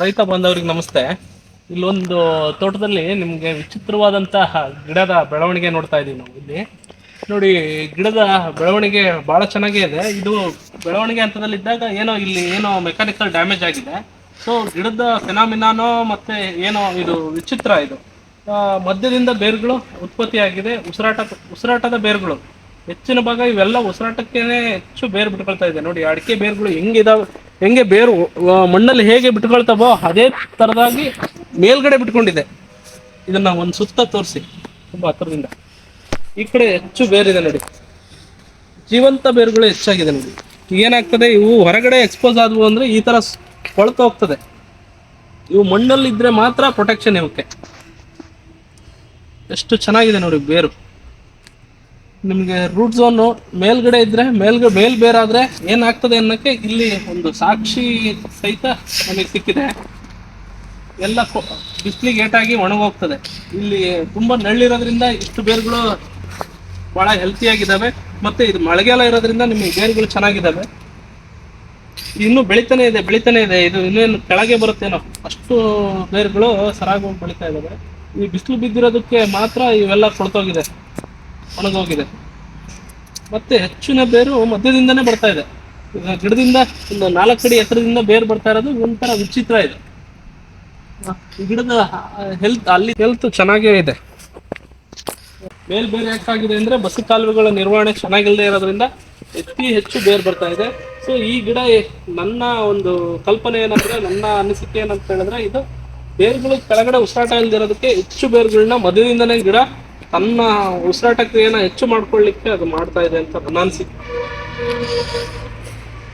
ರೈತ ಬಂದವ್ರಿಗೆ ನಮಸ್ತೆ. ಇಲ್ಲೊಂದು ತೋಟದಲ್ಲಿ ನಿಮಗೆ ವಿಚಿತ್ರವಾದಂತಹ ಗಿಡದ ಬೆಳವಣಿಗೆ ನೋಡ್ತಾ ಇದೀವಿ ನಾವು ಇಲ್ಲಿ. ನೋಡಿ, ಗಿಡದ ಬೆಳವಣಿಗೆ ಬಹಳ ಚೆನ್ನಾಗೇ ಇದೆ. ಇದು ಬೆಳವಣಿಗೆ ಹಂತದಲ್ಲಿದ್ದಾಗ ಏನೋ ಇಲ್ಲಿ ಏನೋ ಮೆಕ್ಯಾನಿಕಲ್ ಡ್ಯಾಮೇಜ್ ಆಗಿದೆ. ಸೊ ಗಿಡದ ಫೆನಾಮಿನಾನೋ ಮತ್ತೆ ಏನೋ ಇದು ವಿಚಿತ್ರ ಇದು. ಮಧ್ಯದಿಂದ ಬೇರುಗಳು ಉತ್ಪತ್ತಿಯಾಗಿದೆ. ಉಸಿರಾಟ, ಉಸಿರಾಟದ ಬೇರುಗಳು. ಹೆಚ್ಚಿನ ಭಾಗ ಇವೆಲ್ಲ ಉಸಿರಾಟಕ್ಕೇನೆ ಹೆಚ್ಚು ಬೇರು ಬಿಟ್ಕೊಳ್ತಾ ಇದೆ. ನೋಡಿ, ಅಡಿಕೆ ಬೇರುಗಳು ಹೆಂಗಿದಾವೆ? ಹೆಂಗೆ ಬೇರು ಮಣ್ಣಲ್ಲಿ ಹೇಗೆ ಬಿಟ್ಕೊಳ್ತಾವೋ ಅದೇ ತರದಾಗಿ ಮೇಲ್ಗಡೆ ಬಿಟ್ಕೊಂಡಿದೆ. ಇದನ್ನ ಒಂದು ಸುತ್ತ ತೋರಿಸಿ, ತುಂಬಾ ಹತ್ರದಿಂದ. ಈ ಕಡೆ ಹೆಚ್ಚು ಬೇರಿದೆ ನೋಡಿ. ಜೀವಂತ ಬೇರುಗಳು ಹೆಚ್ಚಾಗಿದೆ ನೋಡಿ. ಏನಾಗ್ತದೆ ಇವು ಹೊರಗಡೆ ಎಕ್ಸ್ಪೋಸ್ ಆದವು ಅಂದರೆ ಈ ಸ್- ಕೊಳ್ತು ಹೋಗ್ತದೆ. ಇವು ಮಣ್ಣಲ್ಲಿ ಇದ್ರೆ ಮಾತ್ರ ಪ್ರೊಟೆಕ್ಷನ್ ಇವಕ್ಕೆ ಎಷ್ಟು ಚೆನ್ನಾಗಿದೆ ನೋಡಿ ಬೇರು. ನಿಮಗೆ ರೂಟ್ ಝೋನು ಮೇಲ್ಗಡೆ ಇದ್ರೆ ಮೇಲ್ಗಡೆ ಮೇಲ್ ಬೇರಾದ್ರೆ ಏನಾಗ್ತದೆ ಅನ್ನೋಕ್ಕೆ ಇಲ್ಲಿ ಒಂದು ಸಾಕ್ಷಿ ಸಹಿತ ನಮಗೆ ಸಿಕ್ಕಿದೆ. ಎಲ್ಲ ಬಿಸಿಲಿಗೆ ಏಟಾಗಿ ಒಣಗೋಗ್ತದೆ. ಇಲ್ಲಿ ತುಂಬಾ ನೆಳ್ಳಿರೋದ್ರಿಂದ ಇಷ್ಟು ಬೇರುಗಳು ಬಹಳ ಹೆಲ್ತಿಯಾಗಿದ್ದಾವೆ ಮತ್ತೆ ಇದು ಮಳೆಗಾಲ ಇರೋದ್ರಿಂದ ನಿಮಗೆ ಬೇರುಗಳು ಚೆನ್ನಾಗಿದ್ದಾವೆ ಇನ್ನು ಬೆಳಿತಾನೆ ಇದೆ ಬೆಳಿತಾನೆ ಇದೆ. ಇದು ಇನ್ನೇನು ಕೆಳಗೆ ಬರುತ್ತೇನೋ, ಅಷ್ಟು ಬೇರುಗಳು ಸರಾಗ ಬೆಳಿತಾ ಇದ್ದಾವೆ ಈ ಬಿಸಿಲು ಬಿದ್ದಿರೋದಕ್ಕೆ ಮಾತ್ರ ಇವೆಲ್ಲ ಕೊಳ್ತೋಗಿದೆ. ಒಣಗೋಗಿದೆ. ಮತ್ತೆ ಹೆಚ್ಚಿನ ಬೇರು ಮಧ್ಯದಿಂದನೇ ಬರ್ತಾ ಇದೆ. ಗಿಡದಿಂದ ಒಂದು ನಾಲ್ಕು ಅಡಿ ಎತ್ತರದಿಂದ ಬೇರು ಬರ್ತಾ ಇರೋದು ಒಂಥರ ವಿಚಿತ್ರ ಇದೆ. ಈ ಗಿಡದ ಹೆಲ್ತ್ ಅಲ್ಲಿ ಹೆಲ್ತ್ ಚೆನ್ನಾಗೇ ಇದೆ. ಮೇಲ್ ಬೇರೆ ಯಾಕಾಗಿದೆ ಅಂದ್ರೆ ಬಸಿ ಕಾಲುವೆಗಳ ನಿರ್ವಹಣೆ ಚೆನ್ನಾಗಿಲ್ಲದೆ ಇರೋದ್ರಿಂದ ಅತಿ ಹೆಚ್ಚು ಬೇರು ಬರ್ತಾ ಇದೆ. ಸೊ ಈ ಗಿಡ ನನ್ನ ಒಂದು ಕಲ್ಪನೆ ಏನಂದ್ರೆ, ನನ್ನ ಅನಿಸಿಕೆ ಏನಂತ ಹೇಳಿದ್ರೆ ಇದು ಬೇರುಗಳು ಕೆಳಗಡೆ ಉಸಿರಾಟ ಇಲ್ದಿರೋದಕ್ಕೆ ಹೆಚ್ಚು ಬೇರುಗಳನ್ನ ಮಧ್ಯದಿಂದನೇ ಗಿಡ ತನ್ನ ಉಸಿರಾಟ ಕ್ರಿಯೆನ ಹೆಚ್ಚು ಮಾಡ್ಕೊಳ್ಳಿಕ್ಕೆ ಅದು ಮಾಡ್ತಾ ಇದೆ ಅಂತ ನನ್ನ ಅನಿಸಿಕೆ.